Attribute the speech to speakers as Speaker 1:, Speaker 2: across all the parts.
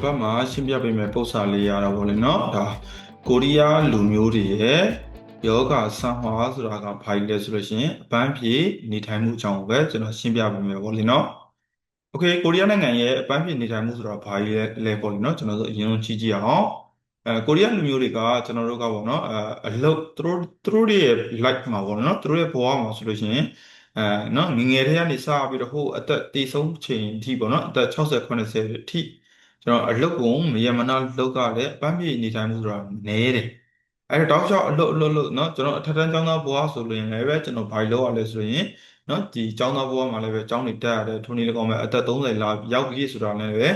Speaker 1: ဒီတစ်ပတ်မှာရှင်းပြပေးမယ့်ပုံစံလေးရတာပေါ့လေနော်ဒါကိုရီးယားလူမျိုးတွေရဲ့ယောဂဆန်ဟွာဆိုတာကဘာကြီးလဲဆိုလို့ရှိရင်အပန်းဖြေနေထိုင်မှုအကြောင်းကိုပဲကျွန်တော်ရှင်းပြပေးမယ်ပေါ့လေနော်โอเคကိုရီးယားနိုင်ငံရဲ့အပန်းဖြေနေထိုင်မှုဆိုတာဘာကြီးလဲလဲပေါ့လေနော်ကျွန်တော်တို့အရင်ဆုံးကြည့်ကြည့်အောင်အဲကိုရီးယားလူမျိုးတွေကကျွန်တော်တို့ကပေါ့နော်အဲအလုပ်သူတို့သူတို့ရဲ့ life မှာပေါ့နော်သူတို့ရဲ့ဘဝမှာဆိုလို့ရှိရင်အဲနော်ငယ်ငယ်တည်းကနေစပြီးတော့ဟိုအသက်တည်ဆုံးချိန်အထိပေါ့နော်အသက်60 80အထိ ကျွန်တော်အလုပ်ကိုမရမနာလုပ်ကလည်းအပန်းဖြေနေထိုင်မှုဆိုတာနည်းတယ်အဲ့တော့တောက်လျှောက်အလုပ်အလုပ်လုပ်နော်ကျွန်တော်အထက်တန်းကျောင်းသားဘဝဆိုလို့ရင်လည်းပဲကျွန်တော်ဘာလုပ်ရလဲဆိုရင်နော်ဒီကျောင်းသားဘဝမှာလည်းပဲကျောင်းတွေတက်ရတယ်ထိုနည်း၎င်းပဲအသက်30လာရောက်ပြီဆိုတာလည်းပဲ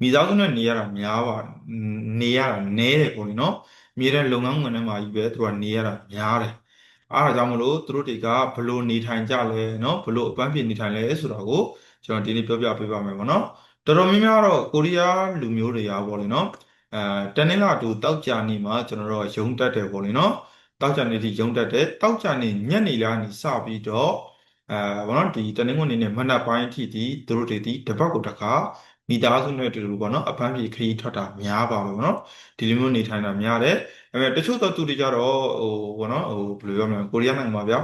Speaker 1: မိသားစုနဲ့နေရတာများပါနေရတာနည်းတယ်ပေါ့လေနော်မြေတဲ့လုပ်ငန်းခွင်ထဲမှာကြီးပဲသူကနေရတာများတယ်အားဒါကြောင့်မလို့သူတို့တွေကဘလို့နေထိုင်ကြလဲเนาะဘလို့အပန်းဖြေနေထိုင်လဲဆိုတာကိုကျွန်တော်ဒီနေ့ပြောပြပေးပါမယ်ပေါ့နော် တော်တော်များများတော့ကိုရီးယားလူမျိုးတွေကပေါ့လေနော်အဲတနင်္လာတူတောက်ကြနေမှာကျွန်တော်တို့ရုံတက်တယ်ပေါ့လေနော်တောက်ကြနေထိရုံတက်တယ်တောက်ကြနေညနေလာနေစပြီးတော့အဲဘောနော်ဒီတနင်္ဂနွေနေ့မနက်ပိုင်းအထိဒီသူတို့တွေဒီတပတ်ကိုတစ်ခါမိသားစုနဲ့အတူတူပေါ့နော်အပန်းဖြေခရီးထွက်တာများပါပဲပေါ့နော်ဒီလိုမျိုးနေထိုင်တာများတယ်အဲတချို့သောသူတွေကြတော့ဟိုဘောနော်ဟိုဘယ်လိုပြောမလဲကိုရီးယားနိုင်ငံမှာဗျာ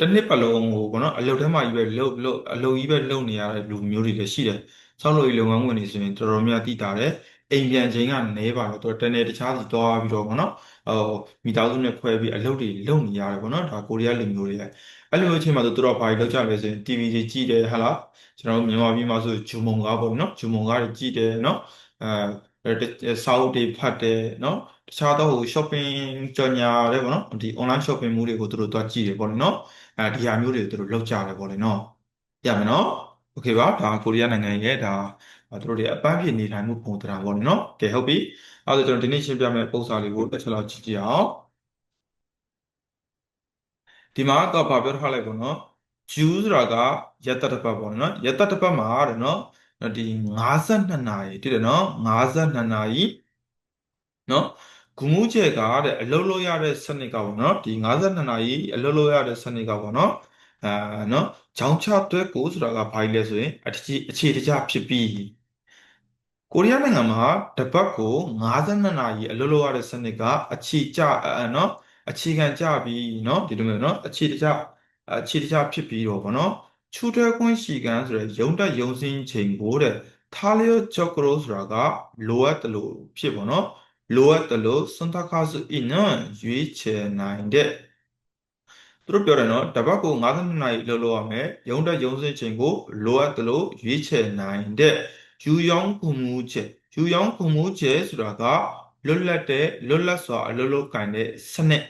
Speaker 1: တစ်နှစ်ပတ်လုံးဟိုဘောနော်အလုပ်ထဲမှာကြီးပဲလှုပ်လှုပ်အလုပ်ကြီးပဲလုပ်နေရတဲ့လူမျိုးတွေလည်းရှိတယ်ဆောက်လုပ်ရေးလုပ်ငန်းဝင်တွေဆိုရင်တော်တော်များတိတာတယ်အိမ်ပြန်ချိန်ကနည်းပါတော့သူတနေ့တခြားစီသွားပြီးတော့ဘောနော်ဟိုမိသားစုနဲ့ခွဲပြီးအလုပ်တွေလုပ်နေရတယ်ဘောနော်ဒါကိုရီးယားလူမျိုးတွေလည်းအဲ့လိုအချိန်မှာသူတို့ဘာတွေလုပ်ကြလဲဆိုရင် TV တွေကြည့်တယ်ဟာလားကျွန်တော်တို့မြန်မာပြည်မှာဆိုဂျူမုံကားပေါ့နော်ဂျူမုံကားတွေကြည့်တယ်နော်အဲစာအုပ်တွေဖတ်တယ်နော်တခြားသောဟို shopping ကြော်ညာတယ်ပေါ့နော်ဒီ online shopping မှုတွေကိုသူတို့သွားကြည့်တယ်ပေါ့နော် အဲဒီဟာမျိုးတွေသူတို့လုပ်ကြတယ်ပေါ့လေနော်ရမယ်နော်โอเคပါဒါကိုရီးယားနိုင်ငံရဲ့ဒါသူတို့တွေအပန်းဖြေနေထိုင်မှုပုံသဏ္ဍာန်ပေါ့နော်ကဲဟုတ်ပြီအဲဒါဆိုကျွန်တော်ဒီနေ့ရှင်းပြမယ့်ပုံစံလေးကိုတစ်ချက်လောက်ကြည့်ကြည့်အောင်ဒီမှာတော့ဗာပြောထားလိုက်ပေါ့နော် Jew ဆိုတာကယတတပတ်ပေါ့နော်ယတတပတ်မှာတဲ့နော်ဒီ52နာရီတွေ့တယ်နော်52နာရီနော် ဂုမှုချက်ကတဲ့အလုပ်လုပ်ရတဲ့စနစ်ကပေါ့နော်ဒီ52နာရီအလုပ်လုပ်ရတဲ့စနစ်ကပေါ့နော်အာနော်ဂျောင်းချတွဲကိုဆိုတာကဘာကြီးလဲဆိုရင်အခြေအခြေတကျဖြစ်ပြီးကိုရီးယားနိုင်ငံမှာတပတ်ကို52နာရီအလုပ်လုပ်ရတဲ့စနစ်ကအခြေကျနော်အခြေခံကျပြီးနော်ဒီလိုမျိုးနော်အခြေတကျအခြေတကျဖြစ်ပြီးတော့ဗောနော်ချူတွဲခွင့်ရှိကန်ဆိုတဲ့ရုံတက်ရုံစင်းချိန်ကိုတဲ့ထားလျော့ချော့ကရိုဆိုတာကလိုအပ်တယ်လို့ဖြစ်ဗောနော် လိုအပ်တယ်လို့စွန်တခါစုအင်းနော်ရွေးချယ်နိုင်တဲ့သူတို့ပြောတယ်နော်တပတ်ကို52နာရီလုပ်လို့ရမယ်ရုံတက်ရုံစင်းချိန်ကိုလိုအပ်တယ်လို့ရွေးချယ်နိုင်တဲ့ယူယောင်းခုမှုချက်ယူယောင်းခုမှုချက်ဆိုတာကလွတ်လပ်တဲ့လွတ်လပ်စွာအလုပ်လုပ်ကိုင်တဲ့စနစ်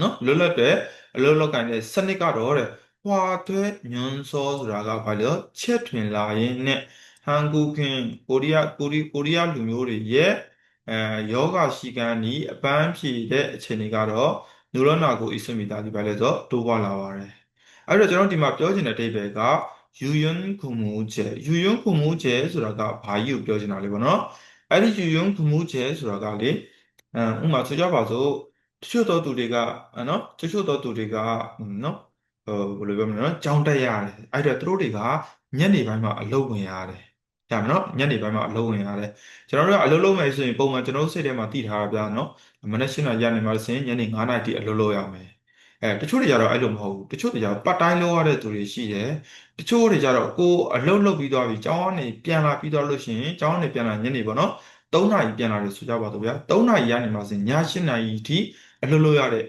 Speaker 1: နော်လွတ်လပ်တဲ့အလုပ်လုပ်ကိုင်တဲ့စနစ်ကတော့တဲ့ဟွာသွဲညွန်စောဆိုတာကဘာလဲချက်ထွင်လာရင်နဲ့ဟန်ကူခင်ကိုရီးယားကိုရီကိုရီးယားလူမျိုးတွေရဲ့ အဲယောဂရှိကန်ဤအပန်းဖြေတဲ့အခြေအနေကတော့နူရောနာကိုအစ်စမီတာဒီပါလဲဆိုတိုးပွားလာပါတယ်အဲ့တော့ကျွန်တော်ဒီမှာပြောချင်တဲ့အဓိပ္ပာယ်ကယူယွန်းခုမှုကျဲယူယွန်းခုမှုကျဲဆိုတာကဘာကြီးကိုပြောချင်တာလဲပေါ့နော်အဲ့ဒီယူယွန်းခုမှုကျဲဆိုတာကလေအဲဥပမာဆိုကြပါစို့တချို့သောသူတွေကနော်တချို့သောသူတွေကနော်ဟိုဘယ်လိုပြောမလဲနော်ကြောင်းတက်ရတယ်အဲ့တော့သူတို့တွေကညနေပိုင်းမှာအလုပ်ဝင်ရတယ် ဒါမှနော်ညနေပိုင်းမှာအလုပ်ဝင်ရတယ်ကျွန်တော်တို့ကအလုပ်လုပ်မယ်ဆိုရင်ပုံမှန်ကျွန်တော်တို့စိတ်ထဲမှာတည်ထားတာဗျာနော်မနက်၈နာရီညနေမှာဆိုရင်ညနေ9နာရီတိအလုပ်လုပ်ရမယ်အဲတချို့တွေကြတော့အဲ့လိုမဟုတ်ဘူးတချို့တွေကြတော့ပတ်တိုင်းလုပ်ရတဲ့သူတွေရှိတယ်တချို့တွေကြတော့ကိုအလုပ်လုပ်ပြီးသွားပြီကျောင်းကနေပြန်လာပြီးသွားလို့ရှိရင်ကျောင်းကနေပြန်လာညနေပေါ့နော်3နာရီပြန်လာတယ်ဆိုကြပါတော့ဗျာ3နာရီရနေမှာဆိုရင်ည8နာရီထိအလုပ်လုပ်ရတဲ့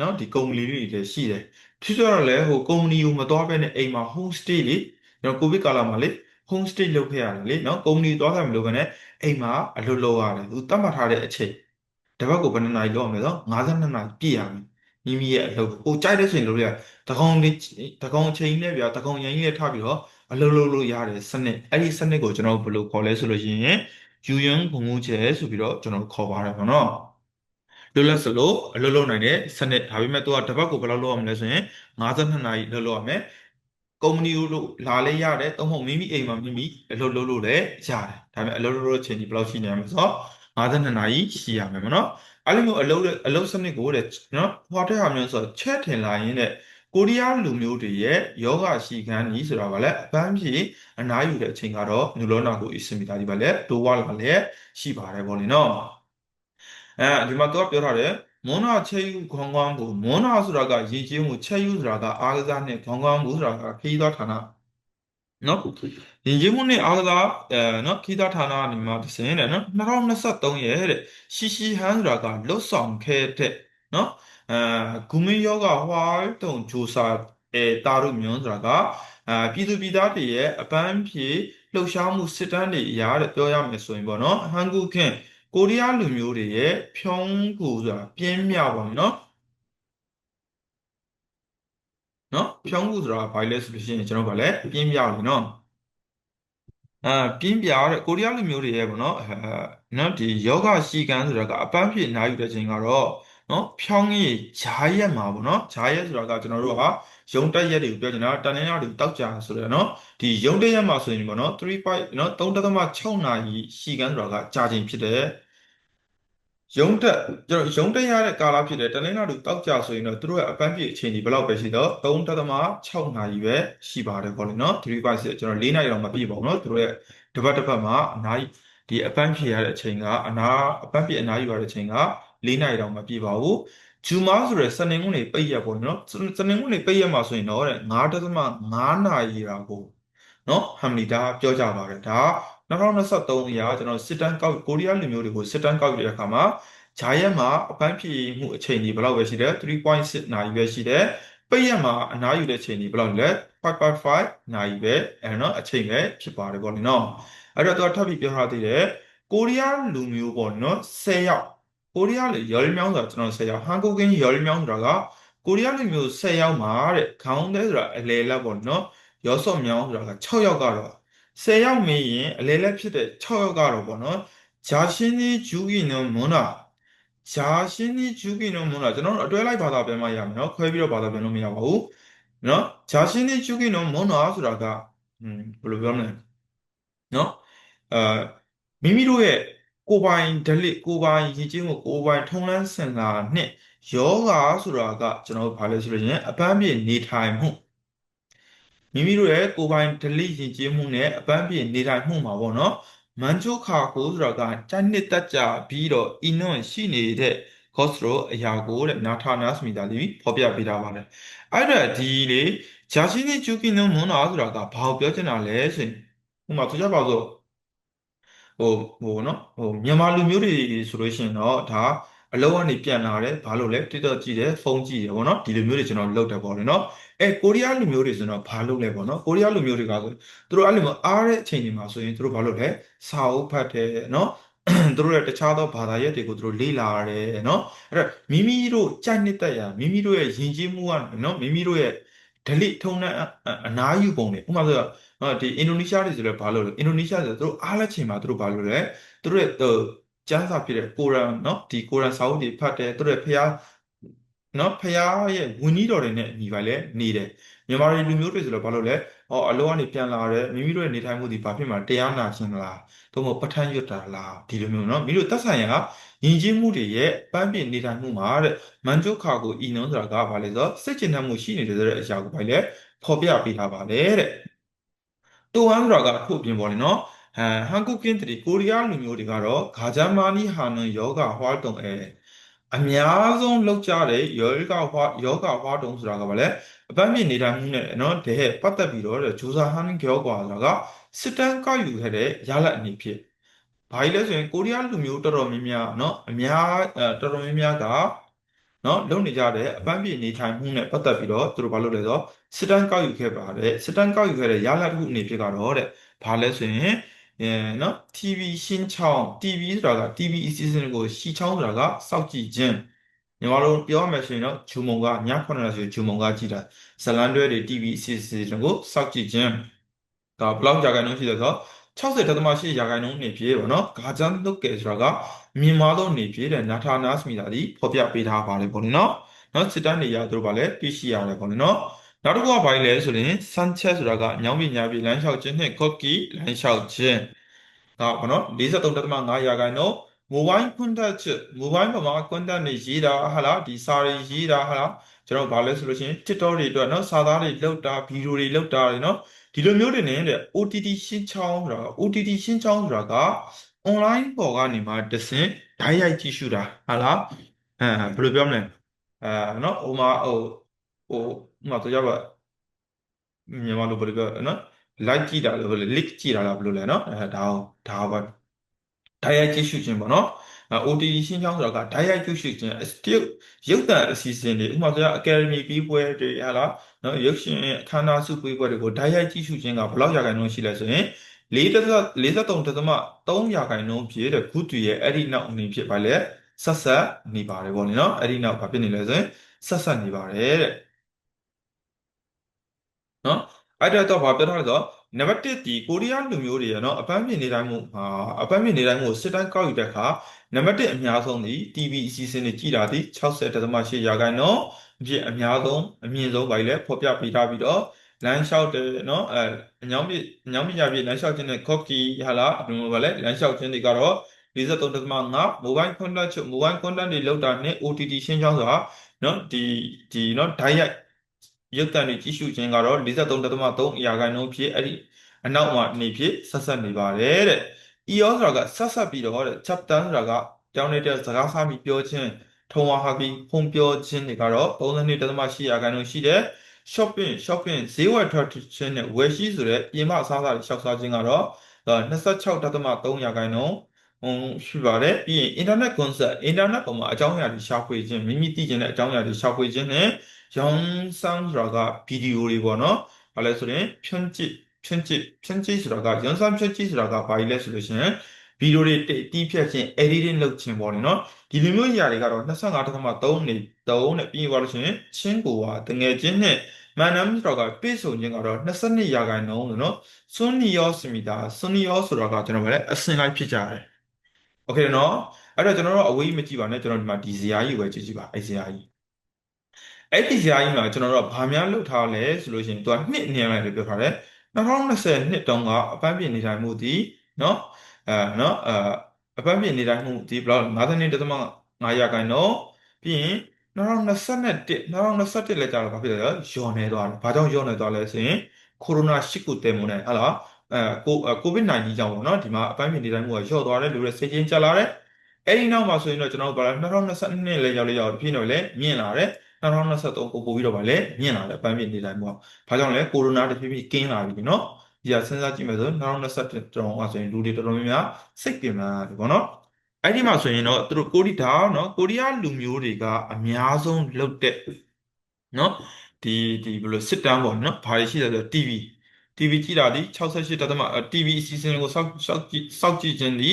Speaker 1: နော်ဒီကုမ္ပဏီတွေလည်းရှိတယ်တချို့တော့လည်းဟိုကုမ္ပဏီကိုမသွားဘဲနဲ့အိမ်မှာ home stay လေကျွန်တော်ကိုဗစ်ကာလမှာလေ home stay လုပ်ခဲ့ရတယ်လေနော်ကုမ္ပဏီသွားခဲ့မလို့ဘဲနဲ့အိမ်မှာအလုပ်လုပ်ရတယ်သူတတ်မှတ်ထားတဲ့အချိန်တစ်ပတ်ကိုဘယ်နှစ်နာရီလုပ်ရမလဲဆို52နာရီပြည့်ရမယ်မိမိရဲ့အလုပ်ကိုကြိုက်တဲ့ချိန်လုပ်ရတကောင်လေးတကောင်ချိန်နဲ့ဗျာတကောင်ရန်ကြီးနဲ့ထားပြီးတော့အလုပ်လုပ်လို့ရတယ်စနစ်အဲ့ဒီစနစ်ကိုကျွန်တော်ဘယ်လိုခေါ်လဲဆိုလို့ရှိရင်ယူယွန်းဘုံမှုကျဲဆိုပြီးတော့ကျွန်တော်ခေါ်ပါတယ်ပေါ့နော်လွတ်လပ်စလို့အလုပ်လုပ်နိုင်တဲ့စနစ်ဒါပေမဲ့သူကတစ်ပတ်ကိုဘယ်လောက်လုပ်ရမလဲဆိုရင်52နာရီလုပ်လို့ရမယ် ကုမ္ပဏီလို့လာလဲရတယ်သုံးဖို့မိမိအိမ်မှာမိမိအလုပ်လုပ်လို့လည်းရတယ်ဒါပေမဲ့အလုပ်လုပ်လို့ချိန်ကြီးဘယ်လောက်ရှိနေရမလဲဆိုတော့52နာရီရှိရမယ်မနော်အဲ့လိုမျိုးအလုပ်အလုပ်စနစ်ကိုတဲ့နော်ဟိုတဲ့ဟာမျိုးဆိုချက်ထင်လာရင်တဲ့ကိုရီးယားလူမျိုးတွေရဲ့ယောဂရှိခန်းကြီးဆိုတာကလည်းအပန်းဖြေအနားယူတဲ့အချိန်ကတော့နူလောနာကိုအစင်မီတာဒီပါလေတိုးဝါလာလည်းရှိပါတယ်ပေါ့လေနော်အဲဒီမှာတော့ပြောထားတယ် မွန်းနာချက်ယူခေါင်းကောင်းကိုမွန်းနာဆိုတာကရည်ကြီးမှုချက်ယူဆိုတာကအားကစားနဲ့ခေါင်းကောင်းမှုဆိုတာကခရီးသွားဌာနနော်ယဉ်ကျေးမှုနဲ့အားကစားအဲနော်ခီးသားဌာနအနေမှာတစ်စင်းတဲ့နော်2023ရဲ့တဲ့ရှိရှိဟန်ဆိုတာကလွတ်ဆောင်ခဲ့တဲ့နော်အဲဂူမင်းယောဂဟွာတုံဂျိုစာအဲတာရုမြွန်းဆိုတာကအာပြည်သူပြည်သားတွေရဲ့အပန်းဖြေလှုပ်ရှားမှုစစ်တမ်းတွေအရာတဲ့ပြောရမယ်ဆိုရင်ပေါ့နော်ဟန်ကူခင် ကိုရီးယားလူမျိုးတွေရဲ့ဖြုံးကူဆိုတာပြင်းမြပါမယ်နော်နော်ဖြုံးကူဆိုတာဘာလဲဆိုလို့ရှိရင်ကျွန်တော်ဗာလဲပြင်းပြတယ်နော်အာပြင်းပြတဲ့ကိုရီးယားလူမျိုးတွေရဲ့ပေါ့နော်အဲနော်ဒီယောဂရှိကန်းဆိုတာကအပန်းဖြေနားယူတဲ့ချိန်ကတော့နော်ဖြောင်းကြီးဂျာရက်မှာပေါ့နော်ဂျာရက်ဆိုတာကကျွန်တော်တို့ကယုံတက်ရက်တွေကိုပြောချင်တာတန်နေရတွေတောက်ကြဆိုရယ်နော်ဒီယုံတက်ရက်မှာဆိုရင်ပေါ့နော်3.5နော်3.6နာရီရှိကန်းဆိုတာကကြာချိန်ဖြစ်တယ် ရုံးတက်ကျွန်တော်ရုံးတက်ရတဲ့ကာလဖြစ်တယ်တနင်္လာနေ့တောက်ကြဆိုရင်တော့သူတို့ရဲ့အပန်းပြည့်အချိန်ကြီးဘယ်လောက်ပဲရှိတော့3.6နာရီပဲရှိပါတယ်ပေါ့လေနော်3.6ကျွန်တော်4နာရီတော့မပြည့်ပါဘူးနော်သူတို့ရဲ့တပတ်တစ်ပတ်မှာအနားဒီအပန်းဖြည့်ရတဲ့အချိန်ကအနာအပန်းဖြည့်အနားယူရတဲ့အချိန်က4နာရီတော့မပြည့်ပါဘူးဂျူမာဆိုရယ်စနေကုန်းနေပိတ်ရပေါ့နော်စနေကုန်းနေပိတ်ရမှာဆိုရင်တော့တဲ့9.5နာရီတာကိုနော်ဟမ်လီဒါပြောကြပါတယ်ဒါ 2023အရာကျွန်တော်စစ်တမ်းကောက်ကိုရီးယားလူမျိုးတွေကိုစစ်တမ်းကောက်တဲ့အခါမှာဂျာယက်မှာအပန်းဖြေမှုအချိန်ကြီးဘယ်လောက်ပဲရှိတယ်3.6နာရီပဲရှိတယ်ပိတ်ရက်မှာအနားယူတဲ့အချိန်ကြီးဘယ်လောက်လဲ5.5နာရီပဲအဲနော်အချိန်ပဲဖြစ်ပါတယ်ပေါ့နော်အဲ့တော့သူကထပ်ပြီးပြောထားသေးတယ်ကိုရီးယားလူမျိုးပေါ့နော်10ယောက်ကိုရီးယားလေရော်လမြောင်းဆိုတာကျွန်တော်10ယောက်ဟန်ကိုကင်းရော်လမြောင်းဆိုတာကကိုရီးယားလူမျိုး10ယောက်မှာတဲ့ခေါင်းသေးဆိုတာအလေလက်ပေါ့နော်ရောစော့မြောင်းဆိုတာက6ယောက်ကတော့ 10ယောက်မေးရင်အလေလက်ဖြစ်တဲ့6ယောက်ကတော့ပေါ့နော်ဂျာရှင်းကြီးဂျူကီနိုမွန်နာဂျာရှင်းကြီးဂျူကီနိုမွန်နာကျွန်တော်တို့အတွဲလိုက်ဘာသာပြန်မှရမယ်နော်ခွဲပြီးတော့ဘာသာပြန်လို့မရပါဘူးနော်ဂျာရှင်းကြီးဂျူကီနိုမွန်နာဆိုတာကอืมဘယ်လိုပြောမလဲနော်အာမိမိတို့ရဲ့ကိုယ်ပိုင်ဓလေ့ကိုယ်ပိုင်ရည်ကြီးမှုကိုယ်ပိုင်ထုံးလန်းစင်လာနဲ့ယောဂါဆိုတာကကျွန်တော်တို့ဘာလဲဆိုလို့ရှိရင်အပန်းပြည့်နေထိုင်မှု မိမိတို့ရဲ့ကိုယ်ပိုင်ဓလေ့ရည်ကြီးမှုနဲ့အပန်းပြည့်နေထိုင်မှုမှာပေါ့နော်မန်ချိုခါကိုဆိုတာကကြိုက်နှစ်တက်ကြပြီးတော့အင်းနွန်ရှိနေတဲ့ကော့စရိုအရာကိုတဲ့နာထာနာစမီတာလေးဖော်ပြပေးထားပါတယ်အဲ့ဒါဒီလေဂျာရှင်းနေကျူကင်းနွန်မွန်နာဆိုတာကဘာကိုပြောချင်တာလဲဆိုရင်ဥပမာသူကြပါစို့ဟိုဟိုနော်ဟိုမြန်မာလူမျိုးတွေဆိုလို့ရှိရင်တော့ဒါအလုံးကနေပြန်လာတယ်ဘာလို့လဲ TikTok ကြည့်တယ်ဖုန်းကြည့်တယ်ပေါ့နော်ဒီလိုမျိုးတွေကျွန်တော်လုပ်တယ်ပေါ့လေနော် အဲကိုရီးယားလူမျိုးတွေဆိုတော့ဘာလုပ်လဲပေါ့နော်ကိုရီးယားလူမျိုးတွေကဆိုသူတို့အဲ့လိုမျိုးအားတဲ့အချိန်တွေမှာဆိုရင်သူတို့ဘာလုပ်လဲစာအုပ်ဖတ်တယ်နော်သူတို့ရဲ့တခြားသောဘာသာရပ်တွေကိုသူတို့လေ့လာရတယ်နော်အဲ့တော့မိမိတို့ကြိုက်နှစ်သက်ရာမိမိတို့ရဲ့ယဉ်ကျေးမှုကနော်မိမိတို့ရဲ့ဓလေ့ထုံးတဲ့အနားယူပုံတွေဥပမာဆိုတော့ဒီအင်ဒိုနီးရှားတွေဆိုလဲဘာလို့လဲအင်ဒိုနီးရှားဆိုသူတို့အားလက်ချိန်မှာသူတို့ဘာလို့လဲသူတို့ရဲ့ကျမ်းစာဖြစ်တဲ့ကိုရန်နော်ဒီကိုရန်စာအုပ်တွေဖတ်တယ်သူတို့ရဲ့ဖျား နော်ဖျားရဲ့ဝင်းကြီးတော်တွေနဲ့ညီပါလဲနေတယ်မြန်မာပြည်လူမျိုးတွေဆိုတော့ဘာလို့လဲဟောအလောကနေပြန်လာတယ်မိမိတို့ရဲ့နေထိုင်မှုဒီဘာဖြစ်မှာတရားနာခြင်းလားသို့မဟုတ်ပဋ္ဌာန်းရွတ်တာလားဒီလိုမျိုးနော်မိတို့သက်ဆိုင်ရာယဉ်ကျေးမှုတွေရဲ့ပန်းပင်နေထိုင်မှုမှာတဲ့မန်ကျုခါကိုဤနုံဆိုတာကဘာလဲဆိုတော့စိတ်ကျဉ်တတ်မှုရှိနေတယ်ဆိုတဲ့အရာကိုဘာလဲဖော်ပြပေးထားပါလေတဲ့တူဟန်ဆိုတာကအခုပြင်ပေါ်လေနော်ဟန်ဟန်ကုကင်းတီကိုရီးယားလူမျိုးတွေကတော့ဂါဂျာမာနီဟာနန်ယောဂဟွာတုံအဲ အများဆုံးလောက်ကြတဲ့ယောဂဟွာယောဂဟွာတုံဆိုတာကဘာလဲအပန်းမြင့်နေထိုင်မှုနဲ့နော်တဲ့ပတ်သက်ပြီးတော့ဂျိုဇာဟန်ကျောကွာဆိုတာကစစ်တမ်းကောက်ယူခဲ့တဲ့ရလဒ်အနေဖြင့်ဘာကြီးလဲဆိုရင်ကိုရီးယားလူမျိုးတော်တော်များများနော်အများတော်တော်များများကနော်လုံနေကြတဲ့အပန်းပြည့်နေထိုင်မှုနဲ့ပတ်သက်ပြီးတော့သူတို့ဘာလုပ်လဲဆိုတော့စစ်တမ်းကောက်ယူခဲ့ပါတယ်စစ်တမ်းကောက်ယူခဲ့တဲ့ရလဒ်တစ်ခုအနေဖြင့်ကတော့တဲ့ဘာလဲဆိုရင် အဲနော် TV ရှင်းချောင်း TV ဆိုတာက TV အစီအစဉ်ကိုရှီချောင်းဆိုတာကစောက်ကြည့်ခြင်းညီမတို့ပြောရမယ်ဆိုရင်တော့ဂျူမုံကည9နာရီဆိုဂျူမုံကကြည့်တာဇလန်တွဲတွေ TV အစီအစဉ်ကိုစောက်ကြည့်ခြင်းဒါဘလောက်ကြာခိုင်နှုန်းရှိတယ်ဆိုတော့60.8ရာခိုင်နှုန်းနေပြေပေါ့နော်ဂါဂျန်လုတ်ကဲဆိုတာကမြန်မာသောနေပြေတဲ့နာထာနာစမီတာဒီဖော်ပြပေးထားပါတယ်ပေါ့နော်နော်စစ်တမ်းနေရသူတို့ဗာလဲသိရှိရတယ်ပေါ့နော် နောက်တစ်ခုကဘာလဲဆိုရင်ဆန်ချက်ဆိုတာကညောင်းပြညာပြလမ်းလျှောက်ခြင်းနဲ့ကော့ကီလမ်းလျှောက်ခြင်းဒါပေါ့နော်43.5ရာခိုင်နှုန်းမိုဘိုင်းကွန်တက်ချက်မိုဘိုင်းပေါ်မှာကွန်တက်နေရေးတာဟာလားဒီစာတွေရေးတာဟာလား ကျွန်တော်ဘာလဲဆိုလို့ရှိရင် TikTok တွေအတွက်เนาะစာသားတွေလောက်တာဗီဒီယိုတွေလောက်တာတွေเนาะဒီလိုမျိုးတွေနဲ့တဲ့ OTT ရှင်းချောင်းဆိုတာ OTT ရှင်းချောင်းဆိုတာက online ပေါ်ကနေမှတဆင့်ဓာတ်ရိုက်ကြည့်ရှုတာဟာလားအဲဘယ်လိုပြောမလဲအဲเนาะဟိုမှာဟိုဟို ဥမာဆိုကြပါမြန်မာလိုဘယ်လိုပြောနော် like ကြည့်တာလို့ဆိုလေ link ကြည့်တာလားဘယ်လိုလဲနော်အဲဒါဒါပါဒါရိုက်ကြည့်ရှုခြင်းပေါ့နော် OTE ရှင်းချောင်းဆိုတာကဓာတ်ရိုက်ကျူးရှိခြင်း still ရုပ်သံအစီအစဉ်တွေဥပမာဆိုရ Academy ပြီးပွဲတွေဟာလားနော်ရုပ်ရှင်အခမ်းအနားစုပြီးပွဲတွေကိုဓာတ်ရိုက်ကြည့်ရှုခြင်းကဘယ်လောက်ရာခိုင်နှုန်းရှိလဲဆိုရင်43.3ရာခိုင်နှုန်းဖြစ်တဲ့ဂုတူရဲ့အဲ့ဒီနောက်အနေဖြစ်ပါလေဆက်ဆက်နေပါတယ်ပေါ့လေနော်အဲ့ဒီနောက်ဘာဖြစ်နေလဲဆိုရင်ဆက်ဆက်နေပါတယ်တဲ့ နော်အဲ့တော့ဘာပြောထားလဲဆိုတော့နံပါတ်1ဒီကိုရီးယားလူမျိုးတွေရနော်အပန်းဖြေနေတိုင်းမှုဟာအပန်းဖြေနေတိုင်းမှုကိုစစ်တိုင်းကောက်ယူတဲ့အခါနံပါတ်1အများဆုံးဒီ TV အစီအစဉ်တွေကြည်တာဒီ60.8ရာခိုင်နှုန်းအဖြစ်အများဆုံးအမြင့်ဆုံးပါလေဖော်ပြပေးထားပြီးတော့လမ်းလျှောက်တယ်နော်အဲအညောင်းပြအညောင်းပြပြလမ်းလျှောက်ခြင်းနဲ့ cookie ဟာလားဘယ်လိုပါလဲလမ်းလျှောက်ခြင်းတွေကတော့43.5 mobile content ချုပ် mobile content တွေလောက်တာနဲ့ OTT ရှင်းချောင်းဆိုတာနော်ဒီဒီနော် direct ရု ပ်သံတွေကြည့်ရှုခြင်းကတော့43.3ရာခိုင်နှုန်းဖြစ်အဲ့ဒီအနောက်မှာနေဖြစ်ဆက်ဆက်နေပါတယ်တဲ့။ EO ဆိုတာကဆက်ဆက်ပြီးတော့တဲ့ chapter ဆိုတာကကြောင်းနေတဲ့စကားစားပြီးပြောခြင်းထုံဝါဟာပြီးဖုံပြောခြင်းတွေကတော့32.8ရာခိုင်နှုန်းရှိတယ်။ shopping shopping ဈေးဝယ်ထွက်ခြင်းနဲ့ဝယ်ရှိဆိုတဲ့ပြင်ပအစားအစာတွေရှောက်စားခြင်းကတော့26.3ရာခိုင်နှုန်းဟိုရှိပါတယ်ပြီးရင် internet concert internet ပေါ်မှာအကြောင်းအရာတွေရှာဖွေခြင်းမိမိသိချင်တဲ့အကြောင်းအရာတွေရှာဖွေခြင်းနဲ့ ရောင်းစားဆိုတာကဗီဒီယိုတွေပေါ့နော်။ဘာလဲဆိုရင်ဖြန့်ကျစ်ဖြန့်ကျစ်ဖြန့်ကျစ်ဆိုတာကရောင်းစားဖြန့်ကျစ်ဆိုတာကဘာကြီးလဲဆိုလို့ရှိရင်ဗီဒီယိုတွေတီးဖြတ်ခြင်း editing လုပ်ခြင်းပေါ့နော်။ဒီလိုမျိုးຢာတွေကတော့25.3နေ3နဲ့ပြီးသွားလို့ရှိရင်ချင်းကိုကတငယ်ချင်းနဲ့မန်နမ်ဆိုတာကပြေဆုံခြင်းကတော့22ရာခိုင်နှုန်းလို့နော်။ဆွန်နီယောစမီတာဆွန်နီယောဆိုတာကကျွန်တော်ဗလဲအစင်လိုက်ဖြစ်ကြတယ်။ Okay နော်။အဲ့တော့ကျွန်တော်တို့အဝေးမကြည့်ပါနဲ့ကျွန်တော်ဒီမှာဒီဇာကြီးကိုပဲကြည့်ကြည့်ပါအဲ့ဇာကြီး အဲ့ဒီယာယီမှာကျွန်တော်တို့ဗာများလုတ်ထားလဲဆိုလို့ရှိရင်သူကနှစ်နေလိုက်လို့ပြောထားတယ်2020နှစ်တုန်းကအပန်းပြင်နေထိုင်မှုဒီနော်အဲနော်အဲအပန်းပြင်နေထိုင်မှုဒီဘလောက်52.5ရာခိုင်နှုန်းပြီးရင်2021 2021လဲကြာတော့ဘာဖြစ်လဲညော်နေသွားတယ်ဘာကြောင့်ညော်နေသွားလဲဆိုရင်ကိုရိုနာရှိကူတဲမုန်နဲ့ဟာလားအဲကိုကိုဗစ် -19 ကြောင့်ပေါ့နော်ဒီမှာအပန်းပြင်နေထိုင်မှုကညော့သွားတယ်လူတွေစိတ်ချင်းကျလာတယ်အဲ့ဒီနောက်မှာဆိုရင်တော့ကျွန်တော်တို့ဗလာ2022လဲရောက်လေရောက်ဖြစ်နေလေမြင့်လာတယ် 2023ကိုပို့ပြီးတော့ဗာလဲမြင့်လာတယ်အပန်းဖြေနေတိုင်းပေါ့ဘာကြောင့်လဲကိုရိုနာတဖြည်းဖြည်းကင်းလာပြီเนาะဒီကစဉ်းစားကြည့်မယ်ဆို2021တောင်ကဆိုရင်လူတွေတော်တော်များများစိတ်ပင်ပန်းတယ်ပေါ့နော်အဲ့ဒီမှာဆိုရင်တော့သူတို့ကိုရီးယားเนาะကိုရီးယားလူမျိုးတွေကအများဆုံးလုပ်တဲ့เนาะဒီဒီဘယ်လိုစစ်တမ်းပေါ့เนาะဘာတွေရှိလဲဆိုတော့ TV TV ကြည့်တာဒီ68တသမ TV အစီအစဉ်ကိုစောက်စောက်ကြည့်စောက်ကြည့်ခြင်းဒီ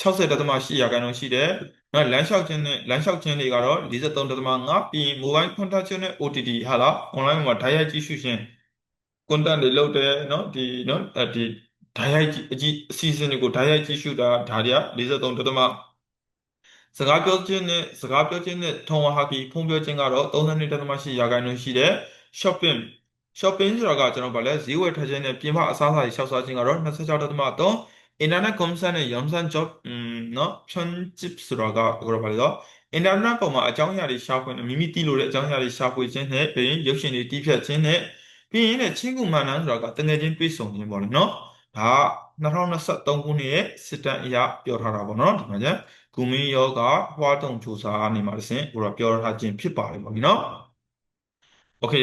Speaker 1: 60.8ရာခိုင်နှုန်းရှိတယ်။ နော်လမ်းလျှောက်ခြင်းနဲ့လမ်းလျှောက်ခြင်းတွေကတော့43.5ပြီးရင် mobile contact နဲ့ OTT ဟာလား online မှာဓာတ်ရိုက်ကြည့်ရှုခြင်း content တွေလုပ်တယ်နော်ဒီနော်ဒီဓာတ်ရိုက်အကြည့်အစီအစဉ်တွေကိုဓာတ်ရိုက်ကြည့်ရှုတာဒါတွေက43.5စကားပြောခြင်းနဲ့စကားပြောခြင်းနဲ့ထုံဝါဟာကီဖုန်းပြောခြင်းကတော့32.8ရာခိုင်နှုန်းရှိတယ် shopping shopping ဆိုတာကကျွန်တော်ဗာလဲဈေးဝယ်ထွက်ခြင်းနဲ့ပြင်ပအစားအစာတွေရှောက်စားခြင်းကတော့26.3 internet 검사는 영상 job 음, 너 편집 수라가 그러고 말이죠. internet ပေါ်မှာအကြောင်းအရာတွေရှာဖွေမိမိသိလို့တဲ့အကြောင်းအရာတွေရှာဖွေခြင်းနဲ့ပြီးရင်ရုပ်ရှင်တွေတီးဖြတ်ခြင်းနဲ့ပြီးရင်လည်းချင်းကူမာနန်ဆိုတာကတကယ်ချင်းတွေ့ဆုံခြင်းပေါ့လေနော်ဒါ2023ခုနှစ်ရဲ့စစ်တမ်းအရပြောထားတာပေါ့နော်ဒီမှာကျဂူမင်းယောဂဟွာတုံစူစာအနေမှာတစ်ဆင့်ဟိုတော့ပြောထားခြင်းဖြစ်ပါတယ်ပေါ့ဒီနော်โอเค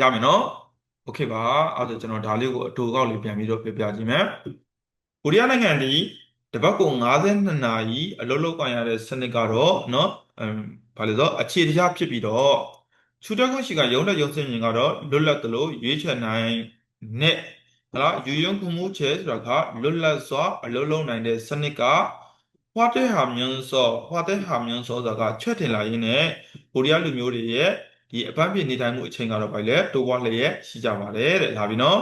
Speaker 1: ရမယ်နော်โอเคပါအဲ့ဒါကျွန်တော်ဒါလေးကိုအတူကောက်လေးပြန်ပြီးတော့ပြပြခြင်းမယ် ကိုရီးယားနိုင်ငံဒီတပတ်ကို52နာရီအလုပ်လုပ်ကြရတဲ့စနစ်ကတော့เนาะအမ်ဘာလဲဆိုအခြေတရားဖြစ်ပြီးတော့ချူတက်ခွင့်ရှိကရုံးတဲ့ရုံးစင်ရင်ကတော့လွတ်လပ်တယ်လို့ရွေးချယ်နိုင်နဲ့ဟလားယူယုံခုမှုချဲဆိုတာကလွတ်လပ်စွာအလုပ်လုပ်နိုင်တဲ့စနစ်ကဟွာတဲ့ဟာမြန်စောဟွာတဲ့ဟာမြန်စောဆိုတာကချွတ်တင်လာရင်းနဲ့ကိုရီးယားလူမျိုးတွေရဲ့ဒီအပန်းပြနေထိုင်မှုအချိန်ကတော့ဗိုက်လဲတိုးပွားလျက်ရှိကြပါတယ်တဲ့လာပြီနော်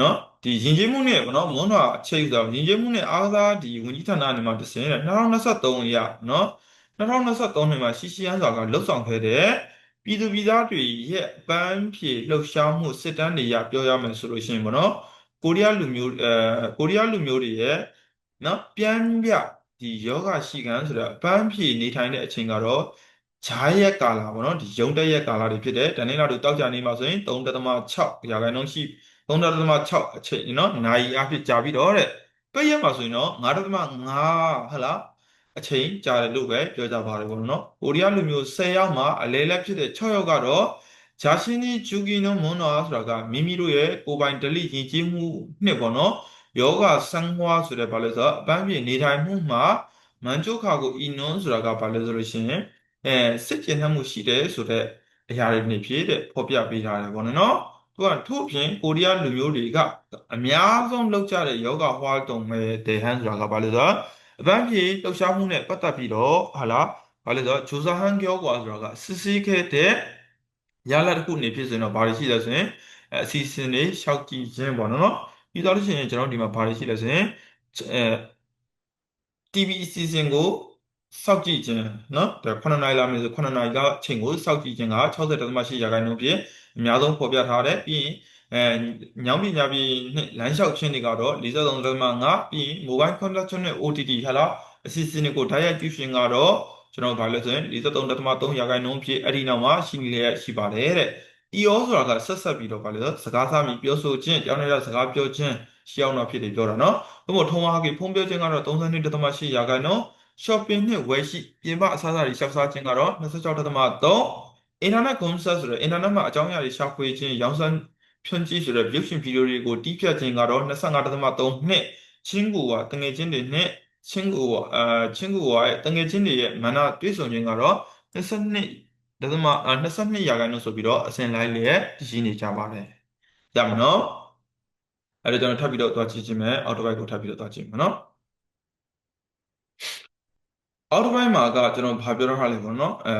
Speaker 1: နော် ဒီယဉ်ကျေးမှုနဲ့နော်မွန်းတော်အခြေဆိုယဉ်ကျေးမှုနဲ့အားကစားဒီဝန်ကြီးဌာနအနေမှာတစင်2023အရနော်2023နှစ်မှာရှီရှီယန်စွာကလှုပ်ဆောင်ခဲ့တဲ့ပြည်သူပြည်သားတွေရဲ့ပန်းဖြေလှုပ်ရှားမှုစစ်တမ်းတွေရပြောရမယ်ဆိုလို့ရှိရင်ပေါ့နော်ကိုရီးယားလူမျိုးအဲကိုရီးယားလူမျိုးတွေရဲ့နော်ပြန်ပြဒီယောဂရှိကန်ဆိုတော့ပန်းဖြေနေထိုင်တဲ့အချိန်ကတော့ဂျားရက်ကာလာပေါ့နော်ဒီရုံတက်ရက်ကာလာတွေဖြစ်တယ်တနင်္လာတို့တောက်ကြနေမှာဆိုရင်3.6ရာခိုင်နှုန်းရှိ 3.6အချိန်နော်နိုင်အဖြစ်ကြာပြီးတော့တဲ့ပြည့်ရက်မှာဆိုရင်တော့9.5ဟလားအချိန်ကြာတယ်လို့ပဲပြောကြပါတယ်ပေါ့နော်ကိုရီးယားလူမျိုး10ယောက်မှာအလဲလက်ဖြစ်တဲ့6ယောက်ကတော့ဂျာရှင်နီဂျူကီနိုမွန်နာဆိုတာကမိမိတို့ရဲ့ကိုယ်ပိုင်ဒလိယဉ်ကျေးမှုနှစ်ပေါ့နော်ယောဂဆန်းဟွာဆိုတဲ့ဘာလဲဆိုတော့အပန်းပြေနေထိုင်မှုမှာမန်ချိုခါကိုအီနွန်ဆိုတာကဘာလဲဆိုလို့ရှိရင်အဲစစ်ကျင်နှံ့မှုရှိတယ်ဆိုတဲ့အရာတွေနေဖြစ်တဲ့ဖော်ပြပေးထားတယ်ပေါ့နော် သူကထို့ပြင်ကိုရီးယားလူမျိုးတွေကအများဆုံးလောက်ကြတဲ့ယောဂဟွာတုံမဲ့ဒေဟန်ဆိုတာကဘာလဲဆိုတော့အပန်းပြေလှုပ်ရှားမှုနဲ့ပတ်သက်ပြီးတော့ဟာလားဘာလဲဆိုတော့ဂျိုဇာဟန်ကျောကွာဆိုတာကစစ်ဆေးခဲ့တဲ့ရလဒ်တစ်ခုနေဖြစ်ဆိုရင်တော့ဘာတွေရှိလဲဆိုရင်အစီအစဉ်တွေရှောက်ကြည့်ခြင်းပေါ့နော်ပြီးတော့လို့ရှိရင်ကျွန်တော်ဒီမှာဘာတွေရှိလဲဆိုရင်အဲ TV အစီအစဉ်ကို စောက်ကြည့်ခြင်းနော်9နိုင်လာမယ်ဆို9နိုင်ကအချိန်ကိုစောက်ကြည့်ခြင်းက60.8ရာခိုင်နှုန်းဖြင့်အများဆုံးဖော်ပြထားတယ်ပြီးရင်အဲညောင်ပြညာပြနှစ်လမ်းလျှောက်ခြင်းတွေကတော့43.5ပြီးရင် mobile connection နဲ့ OTT ဟာလားအစီအစဉ်တွေကိုဓာတ်ရိုက်ကြည့်ရှင်ကတော့ကျွန်တော်ဘာလို့ဆိုရင်43.3ရာခိုင်နှုန်းဖြင့်အဲ့ဒီနောက်မှာရှိနေလျက်ရှိပါတယ်တဲ့ EO ဆိုတာကဆက်ဆက်ပြီးတော့ဘာလဲဆိုစကားစားပြီးပြောဆိုခြင်းကြောင်းရတဲ့စကားပြောခြင်းရှောင်းတော့ဖြစ်တယ်ပြောတာနော်။ဒါမို့ထုံးအားကိဖုံးပြောခြင်းကတော့32.8ရာခိုင်နှုန်း shopping နဲ့ဝယ်ရှိပြင်ပအစားအစာတွေရှောက်စားခြင်းကတော့26.3အင်တာနက်ကွန်ဆတ်ဆိုတော့အင်တာနက်မှာအကြောင်းအရာတွေရှာဖွေခြင်းရောင်းစားဖြန့်ကြည့်ဆိုတဲ့ view ရှင်ဗီဒီယိုတွေကိုတီးဖြတ်ခြင်းကတော့25.3နှစ်ချင်းကူကတငယ်ချင်းတွေနဲ့ချင်းကူကအာချင်းကူကရဲ့တငယ်ချင်းတွေရဲ့မနတွေ့ဆုံခြင်းကတော့22ဒသမ22ရာခိုင်နှုန်းဆိုပြီးတော့အစဉ်လိုက်လျက်ရည်နေကြပါတယ်။ရမနော်။အဲ့ဒါကျွန်တော်ထပ်ပြီးတော့သွားကြည့်ခြင်းမယ်အော်တိုဘိုက်ကိုထပ်ပြီးတော့သွားကြည့်မယ်နော်။ アルバイマーがကျွန်တော်ဘာပြောရလဲပေါ့နော်အဲ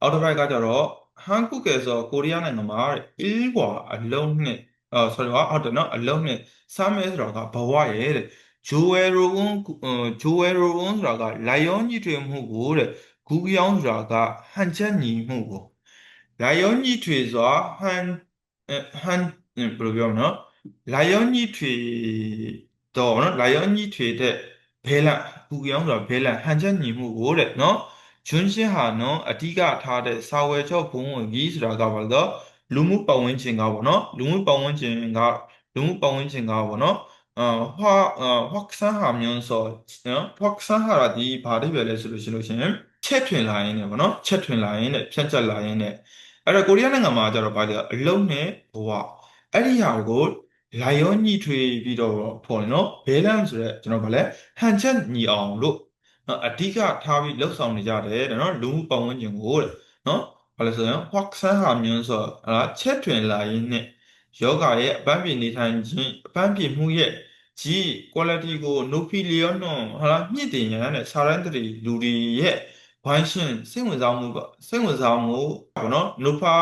Speaker 1: အောက်တစ်ပိုက်ကတော့ဟန်ကုကယ်ဆိုကိုရီးယားနိုင်ငံမှာအေးကွာအလုံးနဲ့အဲ sorry ဟုတ်တယ်နော်အလုံးနဲ့စားမဲဆိုတော့ကဘဝရဲ့တဲ့ဂျိုဝဲရိုဝန်ဂျိုဝဲရိုဝန်ဆိုတာကလိုင်ယွန်ကြီးထွေမှုကိုတဲ့ဂူကယောင်းဆိုတာကဟန်ချက်ညီမှုကိုလိုင်ယွန်ကြီးထွေဆိုတာဟန်ဟန်ဘယ်လိုပြောမလဲနော်လိုင်ယွန်ကြီးထွေတော့နော်လိုင်ယွန်ကြီးထွေတဲ့ ဘဲလန်ဂူကြောင်ဆိုတာဘဲလန်ဟန်ချက်ညီမှုကိုတဲ့နော်ဂျွန်းရှင်းဟာနော်အဓိကထားတဲ့စာဝယ်ချော့ဘုံဝင်ကြီးဆိုတာကဘာလဲတော့လူမှုပတ်ဝန်းကျင်ကပေါ့နော်လူမှုပတ်ဝန်းကျင်ကလူမှုပတ်ဝန်းကျင်ကပေါ့နော်အာဟွာဟွာဆန်ဟာမျိုးဆိုနော်ဟွာဆန်ဟာဒီဘာတွေပဲလဲဆိုလို့ရှိလို့ရှင်ချက်ထွင်လာရင်းနဲ့ပေါ့နော်ချက်ထွင်လာရင်းနဲ့ဖြန့်ကျက်လာရင်းနဲ့အဲ့တော့ကိုရီးယားနိုင်ငံမှာကျတော့ဘာလဲအလုံးနဲ့ဘဝအဲ့ဒီဟာကို လာရောညှိထွေးပြီးတော့ပေါ့နော်ဘဲလန်ဆိုတဲ့ကျွန်တော်ဗာလဲဟန်ချက်ညီအောင်လို့နော်အဓိကထားပြီးလှုပ်ဆောင်နေကြတယ်တဲ့နော်လူမှုပတ်ဝန်းကျင်ကိုတဲ့နော်ဘာလဲဆိုရင်ဟွာဆန်ဟာမျိုးဆိုအဲ့ချက်ထွင်လာရင်းနဲ့ယောဂရဲ့အပန်းပြေနေထိုင်ခြင်းအပန်းပြေမှုရဲ့ကြီး quality ကို Nopilion ဟာလားမြင့်တင်ရတဲ့စာရန်တရီလူတွေရဲ့ဝိုင်းရှင်စိတ်ဝင်စားမှုကစိတ်ဝင်စားမှုပေါ့နော်နုဖာ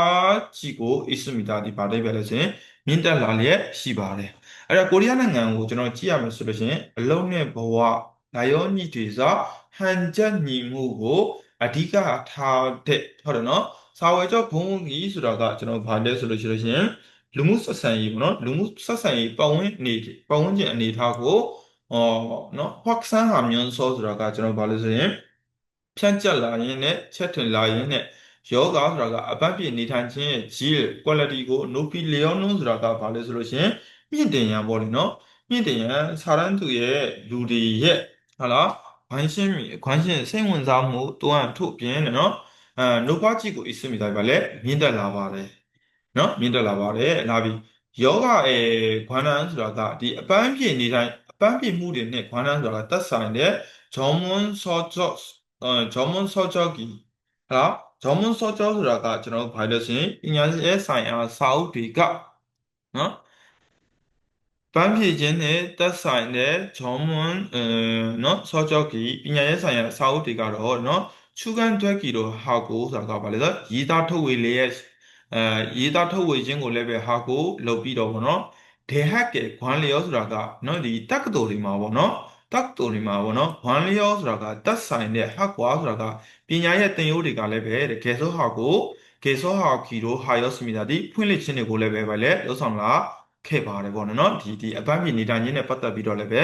Speaker 1: ချီကိုအစ္စမီတာဒီပါတယ်ပဲလဲဆိုရင် မြင့်တက်လာလျက်ရှိပါတယ်အဲ့တော့ကိုရီးယားနိုင်ငံကိုကျွန်တော်ကြည့်ရမယ်ဆိုလို့ရှိရင်အလုံးနဲ့ဘဝလာရောညီတွေစာဟန်ချက်ညီမှုကိုအဓိကထားတဲ့ဟုတ်တယ်နော်စာဝေကျော်ဘုံကြီးဆိုတာကကျွန်တော်ဗာလဲဆိုလို့ရှိလို့ရှိရင်လူမှုဆက်ဆံရေးပေါ့နော်လူမှုဆက်ဆံရေးပတ်ဝန်းနေပတ်ဝန်းကျင်အနေထားကိုဟောနော်ဟွက်ဆန်ဟာမြန်ဆောဆိုတာကကျွန်တော်ဗာလဲဆိုရင်ဖြန့်ကျက်လာရင်းနဲ့ချက်ထွင်လာရင်းနဲ့ ယောဂဆိုတာကအပတ်ပြည့်နေထိုင်ခြင်းရဲ့ yield quality ကို nopi leonon ဆိုတာကဘာလဲဆိုလို့ရှိရင်မြင့်တင်ရန်ပေါ့လေနော်မြင့်တင်ရန်စာရန်သူရဲ့လူတွေရဲ့ဟာလားခွမ်းရှင်းခွမ်းရှင်းစိတ်ဝင်စားမှုတွန်းထုတ်ပြင်းတယ်နော်အဲနိုဘာကြည့်ကိုအစ်စမီတိုင်းပါလေမြင့်တက်လာပါတယ်နော်မြင့်တက်လာပါတယ်လာပြီယောဂအဲခွမ်းတန်းဆိုတာကဒီအပန်းပြည့်နေတိုင်းအပန်းပြည့်မှုတွေနဲ့ခွမ်းတန်းဆိုတာသက်ဆိုင်တဲ့ဂျော်မွန်ဆော့ဂျော့အဲဂျော်မွန်ဆော့ဂျော့ကီဟာ ဂျော်မွန်ဆော့ဂျော့ဆိုတာကကျွန်တော်ဘာလို့ဆိုရင်ပညာရေးဆိုင်ရာစာအုပ်တွေကနော်ပန်းဖြေခြင်းနဲ့သက်ဆိုင်တဲ့ဂျော်မွန်အဲနော်ဆော့ဂျော့ကီပညာရေးဆိုင်ရာစာအုပ်တွေကတော့နော်ချူကန်တွက်ကီတို့ဟာကိုဆိုတာကဘာလဲဆိုရေးသားထုတ်ဝေလျက်အဲရေးသားထုတ်ဝေခြင်းကိုလည်းပဲဟာကိုလုပ်ပြီးတော့ဗောနော်ဒေဟက်ကခွမ်လျောဆိုတာကနော်ဒီတက္ကသိုလ်တွေမှာဗောနော် တက္ကသိုလ်တွေမှာပေါ့နော်ဝမ်လျောဆိုတာကတက်ဆိုင်တဲ့ဟက်ကွာဆိုတာကပညာရဲ့သင်ရိုးတွေကလည်းပဲတဲ့ဂေဆောဟာကိုဂေဆောဟာကီတို့ဟာယောစမီတာဒီဖွင့်လှစ်ခြင်းတွေကိုလည်းပဲပဲလေလှုပ်ဆောင်လာခဲ့ပါတယ်ပေါ့နော်ဒီဒီအပန်းပြေနေတိုင်းချင်းနဲ့ပတ်သက်ပြီးတော့လည်းပဲ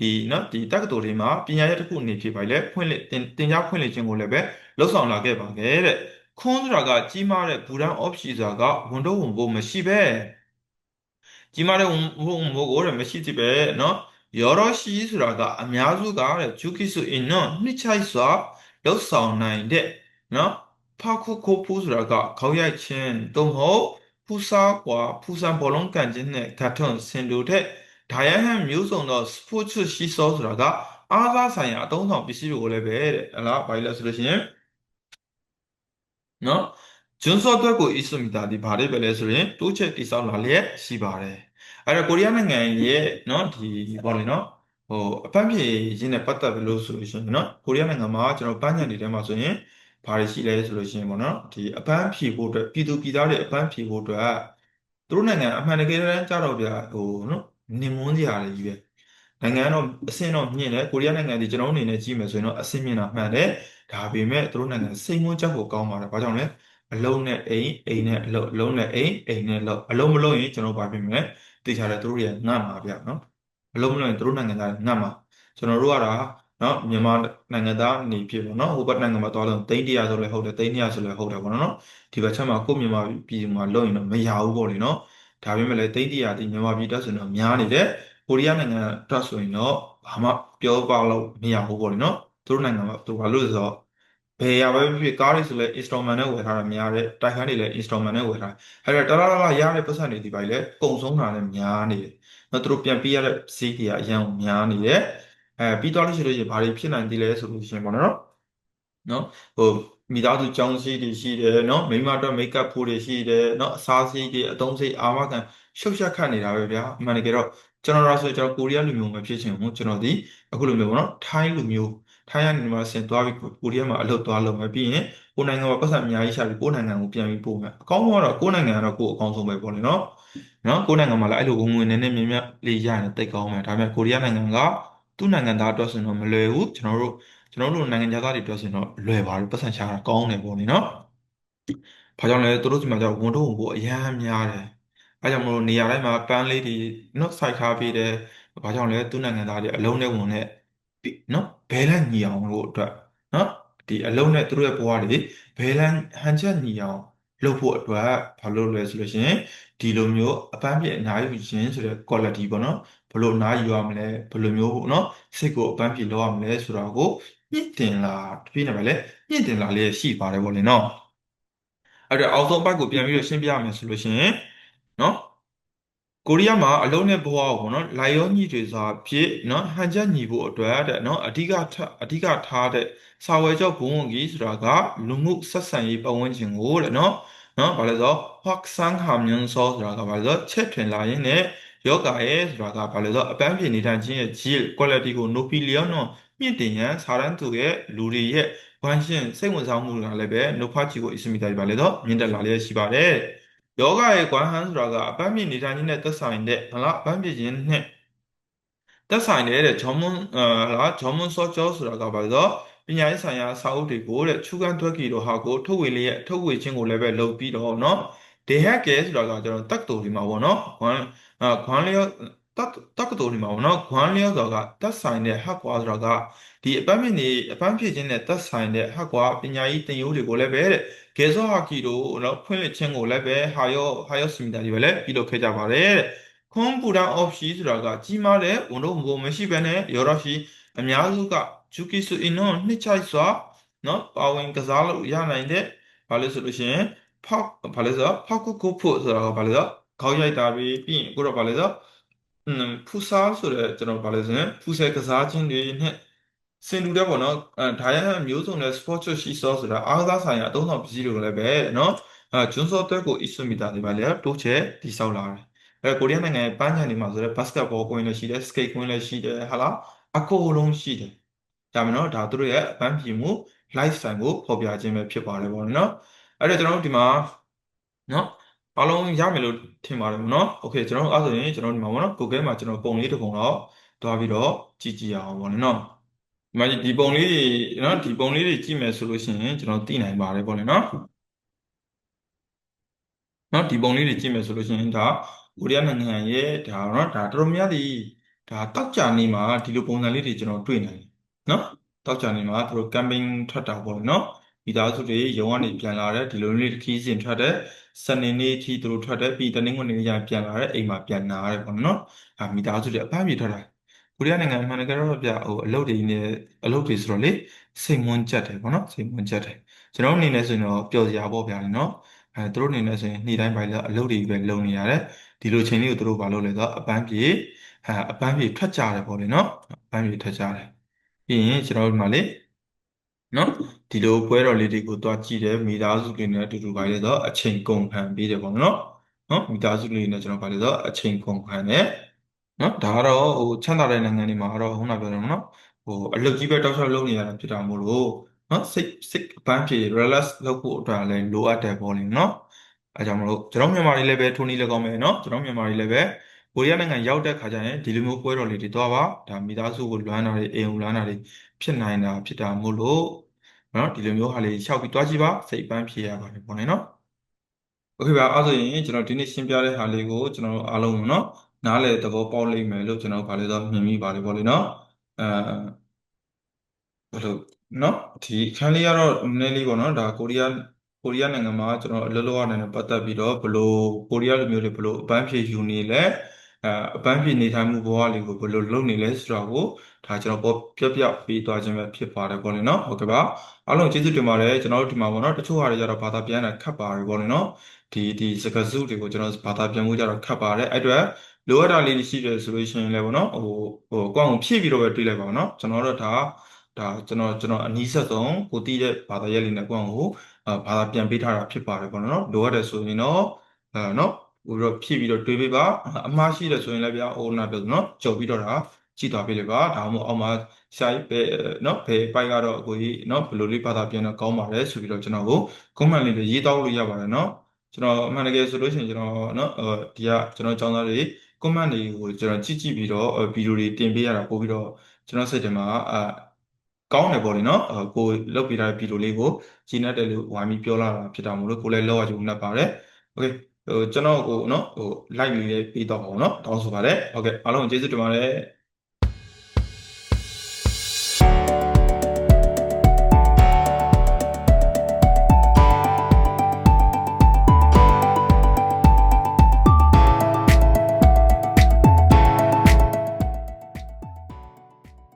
Speaker 1: ဒီနော်ဒီတက္ကသိုလ်တွေမှာပညာရဲ့တစ်ခုအနေဖြစ်ပါလေဖွင့်လှစ်တင်ကြားဖွင့်လှစ်ခြင်းကိုလည်းပဲလှုပ်ဆောင်လာခဲ့ပါခဲ့တဲ့ခွန်းဆိုတာကကြီးမားတဲ့ဘူဒန်အော့ဖ်ရှိဆိုတာကဝန်တော့ဝန်ဖို့မရှိပဲကြီးမားတဲ့ဝန်ဖို့ကိုလည်းမရှိသေးပဲနော် ယောရရှိဆိုတာကအများစုကတဲ့ဂျူကိဆိုအင်နော်နှစ်ချိုက်စွာလောက်ဆောင်နိုင်တဲ့နော်ဖခုခုဖူးဆိုတာကခေါက်ရိုက်ခြင်းသို့မဟုတ်ဖူးစားကွာဖူးစားဘောလုံးကန်ခြင်းနဲ့ဂတ်ထွန်စင်တို့တဲ့ဒါယဟန်မျိုးစုံသော sports ရှိစောဆိုတာကအားစားဆိုင်ရာအသုံးဆောင်ပစ္စည်းတွေကိုလည်းပဲတဲ့အလားဘာလဲဆိုလို့ရှိရင်နော်ဂျွန်းစောအတွက်ကိုအစ်စမီတာဒီဘာတွေပဲလဲဆိုရင်တိုးချက်တိစောက်လာလျက်ရှိပါတယ် အဲ့တော့ကိုရီးယားနိုင်ငံရဲ့နော်ဒီဘာလဲနော်ဟိုအပန်းဖြေရင်းနဲ့ပတ်သက်ပြီးလို့ဆိုလို့ရှိရင်နော်ကိုရီးယားနိုင်ငံမှာကျွန်တော်ပန်းညံတွေထဲမှာဆိုရင်ဘာတွေရှိလဲဆိုလို့ရှိရင်ပေါ့နော်ဒီအပန်းဖြေဖို့အတွက်ပြည်သူပြည်သားတွေအပန်းဖြေဖို့အတွက်သူတို့နိုင်ငံအမှန်တကယ်တမ်းကြတော့ဗျာဟိုနော်နေမွန်းစရာတွေကြီးပဲနိုင်ငံတော့အဆင့်တော့မြင့်တယ်ကိုရီးယားနိုင်ငံဒီကျွန်တော်အနေနဲ့ကြည့်မယ်ဆိုရင်တော့အဆင့်မြင့်တာမှန်တယ်ဒါပေမဲ့သူတို့နိုင်ငံစိတ်မွန်းချက်ကိုကောင်းပါတယ်ဘာကြောင့်လဲအလုံးနဲ့အိမ်အိမ်နဲ့အလုံးအလုံးနဲ့အိမ်အိမ်နဲ့လုံးအလုံးမလုံးရင်ကျွန်တော်ဘာဖြစ်မလဲ သိချတယ်သူတို့ရဲ့ငတ်မှာဗျနော်အလုံးမလုံးရင်သူတို့နိုင်ငံသားငတ်မှာကျွန်တော်တို့ကဒါနော်မြန်မာနိုင်ငံသားအနေဖြစ်ပေါ့နော်ဟိုဘက်နိုင်ငံမှာသွားလို့သိန်း100ဆိုလဲဟုတ်တယ်သိန်း200ဆိုလဲဟုတ်တယ်ပေါ့နော်ဒီဘက်ချက်မှာကိုမြန်မာပြည်မှာလုံးရင်တော့မရဘူးပေါ့လေနော်ဒါပေမဲ့လည်းသိန်း100ဒီမြန်မာပြည်တက်ဆိုတော့များနေတယ်ကိုရီးယားနိုင်ငံတက်ဆိုရင်တော့ဘာမှပြောပါလို့မရဘူးပေါ့လေနော်သူတို့နိုင်ငံမှာသူဘာလို့လဲဆိုတော့ ဘယ်ရပဲဖြစ်ဖြစ်ကားတွေဆိုလဲ installment နဲ့ဝယ်ထားတာများတယ်တိုက်ခန်းတွေလည်း installment နဲ့ဝယ်ထားတယ်အဲ့တော့တလားတလားရတဲ့ပတ်စံတွေဒီပိုင်းလဲကုံဆုံးတာလည်းများနေတယ်နော်သူတို့ပြန်ပေးရတဲ့ဈေးတွေကအရင်များနေတယ်အဲပြီးတော့လို့ရှိလို့ရှိရင်ဘာတွေဖြစ်နိုင်သေးလဲဆိုလို့ရှိရင်ပေါ့နော်နော်ဟိုမိသားစုကြောင်းစီးတွေရှိတယ်နော်မိန်းမအတွက်မိတ်ကပ်ဖို့တွေရှိတယ်နော်အစားစီးတွေအသုံးစိတ်အာမခံရှုပ်ရှက်ခတ်နေတာပဲဗျာအမှန်တကယ်တော့ကျွန်တော်တို့ဆိုကျွန်တော်ကိုရီးယားလူမျိုးမဖြစ်ချင်ဘူးကျွန်တော်ဒီအခုလိုမျိုးပေါ့နော်ထိုင်းလူမျိုး ထိုင်းကနေမှဆင်သွားပြီးကိုရီးယားမှာအလုပ်သွားလုပ်မယ်ပြီးရင်ကိုနိုင်ငံမှာပတ်စံအများကြီးရှာပြီးကိုနိုင်ငံကိုပြန်ပြီးပို့မယ်အကောင်းဆုံးကတော့ကိုနိုင်ငံကတော့ကိုအကောင်းဆုံးပဲပေါ့လေနော်နော်ကိုနိုင်ငံမှာလည်းအဲ့လိုဝင်ဝင်နေနေမြင်မြလေးရရင်တိတ်ကောင်းမယ်ဒါပေမဲ့ကိုရီးယားနိုင်ငံကသူ့နိုင်ငံသားအတွက်ဆိုရင်တော့မလွယ်ဘူးကျွန်တော်တို့ကျွန်တော်တို့နိုင်ငံသားတွေအတွက်ဆိုရင်တော့လွယ်ပါတယ်ပတ်စံရှာတာကောင်းတယ်ပေါ့လေနော်ဘာကြောင့်လဲသူတို့ဒီမှာကျတော့ဝန်တော့ဝန်ဖို့အများများတယ်အဲကြောင့်မလို့နေရာတိုင်းမှာပန်းလေးတွေနော်စိုက်ထားပေးတယ်ဘာကြောင့်လဲသူ့နိုင်ငံသားတွေအလုံးနဲ့ဝင်နဲ့နော် ဘဲလန့်ညီအောင်လို့အတွက်နော်ဒီအလုံးနဲ့သူတို့ရဲ့ဘဝတွေဘဲလန့်ဟန်ချက်ညီအောင်လုပ်ဖို့အတွက်ဘာလို့လဲဆိုလို့ရှိရင်ဒီလိုမျိုးအပန်းပြည့်အနားယူခြင်းဆိုတဲ့ quality ပေါ့နော်ဘယ်လိုအနားယူရမလဲဘယ်လိုမျိုးပေါ့နော်စိတ်ကိုအပန်းပြည့်လုပ်ရမလဲဆိုတာကိုမြင့်တင်လာတပြည့်နေပါလေမြင့်တင်လာလေးရှိပါတယ်ပေါ့လေနော်အဲ့တော့အောက်ဆုံးဘက်ကိုပြန်ပြီးတော့ရှင်းပြရမယ်ဆိုလို့ရှိရင်နော် ကိုရီးယားမှာအလုံးနဲ့ဘဝကိုပေါ့နော်လိုက်ရောညီတွေစွာဖြစ်နော်ဟန်ချက်ညီဖို့အတွက်တဲ့နော်အဓိကအဓိကထားတဲ့စာဝယ်ကြောဘုံဝင်ကြီးဆိုတာကလူမှုဆက်ဆံရေးပတ်ဝန်းကျင်ကိုတဲ့နော်နော်ဘာလဲဆိုတော့ဟော့ဆန်းဟာမြန်းစောဆိုတာကဘာလဲဆိုတော့ချက်ထွင်လာရင်းနဲ့ယောဂရဲ့ဆိုတာကဘာလဲဆိုတော့အပန်းဖြေနေထိုင်ခြင်းရဲ့ GL quality ကို Nopilion နော်မြင့်တင်ရန်စာရန်သူရဲ့လူတွေရဲ့ဝမ်းရှင်စိတ်ဝင်စားမှုကလည်းပဲနိုဖာချီကိုအစမိတာပါလေတော့မြင့်တက်လာလျက်ရှိပါတယ် ယောဂရဲ့ ग्वा ဟန်ဆိုတာကအပန်းမြင့်နေထိုင်ခြင်းနဲ့သက်ဆိုင်တဲ့ဟလားအပန်းမြင့်ခြင်းနဲ့သက်ဆိုင်တဲ့ဂျောမွန်ဟလားဂျောမွန်ဆော့ကျော်ဆိုတာကဘာလဲဆိုပညာရေးဆိုင်ရာစာအုပ်တွေကိုတဲ့ချူကန်တွက်ကြီးတို့ဟာကိုထုတ်ဝေလျက်ထုတ်ဝေခြင်းကိုလည်းပဲလုပ်ပြီးတော့နော်ဒေဟက်ကဲဆိုတာကကျွန်တော်တက္ကသိုလ်ဒီမှာပေါ့နော်ဂွမ်ဂွမ်လျောတက္ကသိုလ်ဒီမှာပေါ့နော်ဂွမ်လျောဆိုတာကသက်ဆိုင်တဲ့ဟက်ကွာဆိုတာက ဒီ apartment တွေ apartment ဖြစ်ခြင်းနဲ့သက်ဆိုင်တဲ့ဟာကွာပညာရေးတင်ယိုးတွေကိုလည်းပဲတဲ့ဂေဇော့ဟာကီတို့နော်ဖွင့်လှစ်ခြင်းကိုလည်းပဲဟာရောဟာရောစီမီတာတွေပဲလည်းပြုလုပ်ခဲ့ကြပါတယ်တဲ့ကွန်ပူတာ off ရှိဆိုတာကကြီးမားတဲ့ဝန်တို့ဘုံမရှိဘဲနဲ့ရောတော့ရှိအများစုကဂျူကီဆူအင်းနော်နှစ်ချိုက်စွာနော်ပါဝင်ကစားလို့ရနိုင်တဲ့ဘာလို့ဆိုလို့ရှိရင်ဖောက်ဘာလဲဆိုတော့ဖောက်ကုတ်ကုတ်ဖို့ဆိုတာကဘာလဲဆိုတော့ခေါင်းရိုက်တာပြီးပြီးရင်အခုတော့ဘာလဲဆိုတော့ဖူဆာဆိုတဲ့ကျွန်တော်ဘာလဲဆိုရင်ဖူဆဲကစားခြင်းတွေနဲ့ စင်တူတဲ့ပေါ့နော်အဲဒါရဟမျိုးစုံနဲ့ sport shoe ဆောဆိုတာအားကစားဆိုင်ရာအသုံးဆောင်ပစ္စည်းတွေလည်းပဲနော်အဲဂျွန်းစော့တက်ကို အစ်ဆွမီတာတွေပါလေတိုးချဲတိဆောက်လာတယ်အဲကိုရီးယားနိုင်ငံပန်းချန်နေမှာဆိုတော့ဘတ်စကတ်ဘောကွင်းလည်းရှိတယ်စကိတ်ကွင်းလည်းရှိတယ်ဟာလားအကုန်လုံးရှိတယ်ဒါမှမဟုတ်ဒါသူတို့ရဲ့အပန်းဖြေမှု lifestyle ကိုဖော်ပြခြင်းပဲဖြစ်ပါတယ်ပေါ့နော်အဲ့တော့ကျွန်တော်တို့ဒီမှာနော်အားလုံးရမယ်လို့ထင်ပါတယ်ပေါ့နော်โอเคကျွန်တော်တို့အဲ့ဆိုရင်ကျွန်တော်ဒီမှာပေါ့နော် Google မှာကျွန်တော်ပုံလေးတစ်ပုံတော့တွားပြီးတော့ကြည့်ကြည့်အောင်ပေါ့နော် ဒီမှာဒီပုံလေးတွေနော်ဒီပုံလေးတွေကြည့်မယ်ဆိုလို့ရှိရင်ကျွန်တော်သိနိုင်ပါတယ်ပေါ့လေနော်နော်ဒီပုံလေးတွေကြည့်မယ်ဆိုလို့ရှိရင်ဒါကိုရီးယားနိုင်ငံရဲ့ဒါနော်ဒါတော်တော်များသည်ဒါတောက်ကြနေမှာဒီလိုပုံစံလေးတွေကျွန်တော်တွေ့နိုင်တယ်နော်တောက်ကြနေမှာသူတို့ camping ထွက်တာပေါ့နော်မိသားစုတွေရုံကနေပြန်လာတဲ့ဒီလိုမျိုးခီးစဉ်ထွက်တဲ့စနေနေ့အထိသူတို့ထွက်တဲ့ပြီးတနင်္ဂနွေနေ့ကျရင်ပြန်လာတဲ့အိမ်မှာပြန်နာရတယ်ပေါ့နော်။အဲမိသားစုတွေအပန်းပြေထွက်တာ ကိုရီးယားနိုင်ငံအမှန်တကယ်တော့ပြဟိုအလုပ်တွေနဲ့အလုပ်တွေဆိုတော့လေစိတ်မွန်းကြက်တယ်ပေါ့နော်စိတ်မွန်းကြက်တယ်ကျွန်တော်အနေနဲ့ဆိုရင်တော့ပျော်စရာပေါ့ဗျာလေနော်အဲသူတို့အနေနဲ့ဆိုရင်နေ့တိုင်းပိုင်းလည်းအလုပ်တွေပဲလုပ်နေရတယ်ဒီလိုချိန်လေးကိုသူတို့ဘာလုပ်လဲဆိုတော့အပန်းပြေအဲအပန်းပြေထွက်ကြတယ်ပေါ့လေနော်အပန်းပြေထွက်ကြတယ်ပြီးရင်ကျွန်တော်တို့ဒီမှာလေနော်ဒီလိုပွဲတော်လေးတွေကိုတွားကြည့်တယ်မိသားစုတွေနဲ့အတူတူပါလေဆိုတော့အချိန်ကုန်ခံပေးတယ်ပေါ့နော်နော်မိသားစုလေးနဲ့ကျွန်တော်ပါလေဆိုတော့အချိန်ကုန်ခံတယ် နော်ဒါကတော့ဟိုချမ်းသာတဲ့နိုင်ငံတွေမှာတော့ခုနပြောတယ်နော်ဟိုအလုပ်ကြီးပဲတောက်လျှောက်လုပ်နေရတာဖြစ်တာမို့လို့နော်စိတ်စိတ်အပန်းဖြေ relax လုပ်ဖို့အတွက်လည်းလိုအပ်တယ်ပေါ့လေနော်အဲကြောင့်မလို့ကျွန်တော်မြန်မာတွေလည်းပဲထိုနည်းလည်းကောင်းမယ်နော်ကျွန်တော်မြန်မာတွေလည်းပဲကိုရီးယားနိုင်ငံရောက်တဲ့ခါကျရင်ဒီလိုမျိုးပွဲတော်လေးတွေသွားပါဒါမိသားစုကိုလွမ်းတာတွေအိမ်ကိုလွမ်းတာတွေဖြစ်နိုင်တာဖြစ်တာမို့လို့နော်ဒီလိုမျိုးဟာလေးလျှောက်ပြီးသွားကြည့်ပါစိတ်အပန်းဖြေရပါတယ်ပေါ့နော်โอเคပါအဲ့ဆိုရင်ကျွန်တော်ဒီနေ့ရှင်းပြတဲ့ဟာလေးကိုကျွန်တော်အားလုံးเนาะ နားလေသဘောပေါက်လိမ့်မယ်လို့ကျွန်တော်ဗာလဲတော့မြင်မိပါတယ်ပေါ့လေနော်အဲဘယ်လိုနော်ဒီအခန်းလေးကတော့နည်းလေးပေါ့နော်ဒါကိုရီးယားကိုရီးယားနိုင်ငံမှာကျွန်တော်အလုပ်လုပ်ရတဲ့ပတ်သက်ပြီးတော့ဘလို့ကိုရီးယားလူမျိုးတွေဘလို့အပန်းဖြေယူနေလဲအဲအပန်းဖြေနေထိုင်မှုဘဝလေးကိုဘလို့လုပ်နေလဲဆိုတာကိုဒါကျွန်တော်ပေါ်ပြပြပေးသွားခြင်းပဲဖြစ်ပါတယ်ပေါ့လေနော်ဟုတ်ကဲ့ပါအားလုံးကျေးဇူးတင်ပါတယ်ကျွန်တော်တို့ဒီမှာပေါ့နော်တချို့ဟာတွေကြတော့ဘာသာပြန်တာခက်ပါတယ်ပေါ့လေနော်ဒီဒီစကားစုတွေကိုကျွန်တော်ဘာသာပြန်မှုကြတော့ခက်ပါတယ်အဲ့အတွက် လိုအပ်တာလေးရှိတယ်ဆိုလို့ရှိရင်လည်းပေါ့နော်ဟိုဟိုကိုယ့်အောင်ဖြည့်ပြီးတော့ပဲတွေးလိုက်ပါတော့နော်ကျွန်တော်တို့ဒါဒါကျွန်တော်ကျွန်တော်အနည်းဆက်ဆုံးကိုတည်တဲ့ဘာသာရပ်လေးနဲ့ကိုယ့်အောင်ကိုဘာသာပြန်ပေးထားတာဖြစ်ပါတယ်ပေါ့နော်လိုအပ်တယ်ဆိုရင်တော့အဲနော်ဟိုတော့ဖြည့်ပြီးတော့တွေးပေးပါအမှားရှိတယ်ဆိုရင်လည်းဗျာအိုနာပြောနော်ကြော်ပြီးတော့ဒါကြည့်သွားပေးလိုက်ပါဒါမှမဟုတ်အောက်မှာရှားပဲနော်ဘယ်ပိုက်ကတော့အကိုကြီးနော်ဘယ်လိုလေးဘာသာပြန်တော့ကောင်းပါတယ်ဆိုပြီးတော့ကျွန်တော်ကို comment လေးတွေရေးတောင်းလို့ရပါတယ်နော်ကျွန်တော်အမှန်တကယ်ဆိုလို့ရှိရင်ကျွန်တော်နော်ဒီကကျွန်တော်ចောင်းသားတွေ comment တွေကိုကျွန်တော်ကြည့်ကြည့်ပြီးတော့ဗီဒီယိုတွေတင်ပေးရတာပို့ပြီးတော့ကျွန်တော်စိတ်ထဲမှာအာကောင်းတယ်ပေါ့လေနော်ကိုလုပ်ပေးထားတဲ့ဗီဒီယိုလေးကိုကြည်နပ်တယ်လို့ဝိုင်းပြီးပြောလာတာဖြစ်တာမို့လို့ကိုလည်းလောက်ရကြုံနဲ့ပါတယ်โอเคဟိုကျွန်တော်ကိုနော်ဟို like လေးပေးတော့ပါအောင်နော်တောင်းဆိုပါတယ်ဟုတ်ကဲ့အားလုံးကျေးဇူးတင်ပါတယ်